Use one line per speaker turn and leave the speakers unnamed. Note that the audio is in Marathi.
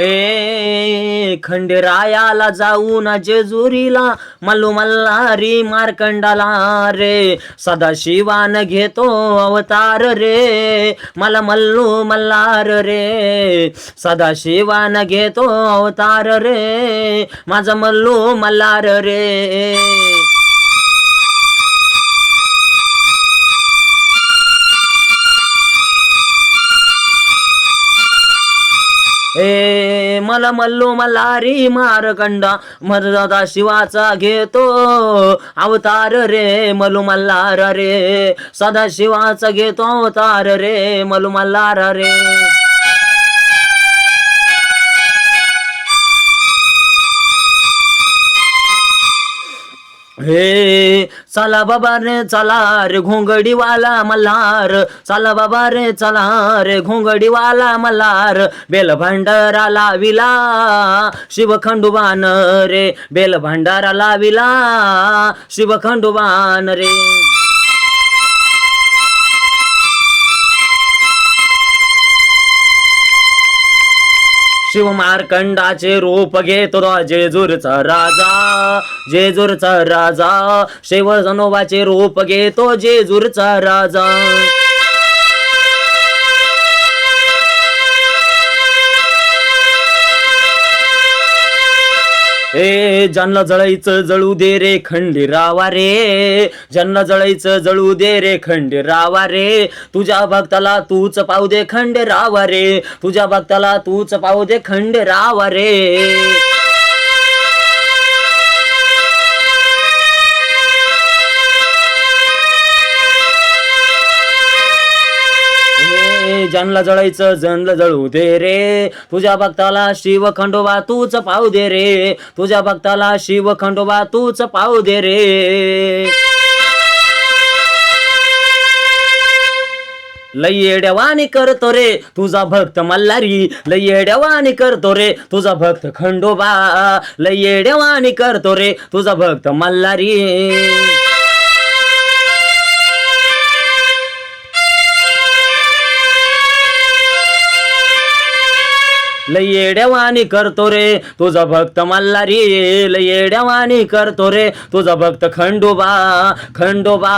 ए खंडेरायाला जाऊन जेजुरीला मल्लू मल्हारी मार्कंडाला रे. सदाशिवान घेतो अवतार रे मला मल्लू मल्हार रे. सदाशिवान घेतो अवतार रे माझा मल्लू मल्हार रे. ए मला मल्लो मल्हारी मारकंडा मर्यादा शिवाचा घेतो. अवतार रे मलू मल्हार रे. सदा शिवाचा घेतो अवतार रे मलू मल्हार रे. हे चला बाबा रे चला रे घोंगडीवाला मल्हार. चला बाबा रे चला रे घोंगडीवाला मल्हार. बेल भंडारा लाविला शिवखंडुबान रे. बेल भंडारा लाविला शिवखंडुबान रे. शिव मार्कंडाचे रूप घेतो जेजूरचा राजा जेजूरचा राजा. शिव जनोबाचे रूप घेतो जेजूरचा राजा. ए ज्यांना जळायचं जळू दे रे खंडीरावा रे ज्यांना जळायचं जळू दे रे खंडीरावा रे तुझ्या भक्ताला तूच पाहू दे खंड रावा रे तुझ्या भक्ताला तूच पाहू दे खंड रावा रे. ए, ज्यांना जळायचं जनला जळू दे रे. तुझ्या भक्ताला शिव खंडोबा तूच पाहू दे रे. तुझ्या भक्ताला शिव खंडोबा तूच पाहू दे रे. लई येड्यावानी करतो रे तुझा भक्त मल्हारी. लई येड्यावानी करतो रे तुझा भक्त खंडोबा. लई येड्यावानी करतो रे तुझा भक्त मल्हारी. लय करतो रे. तुझा भक्त मल्हारी लय करतो रे. तुझा भक्त खंडोबा खंडोबा.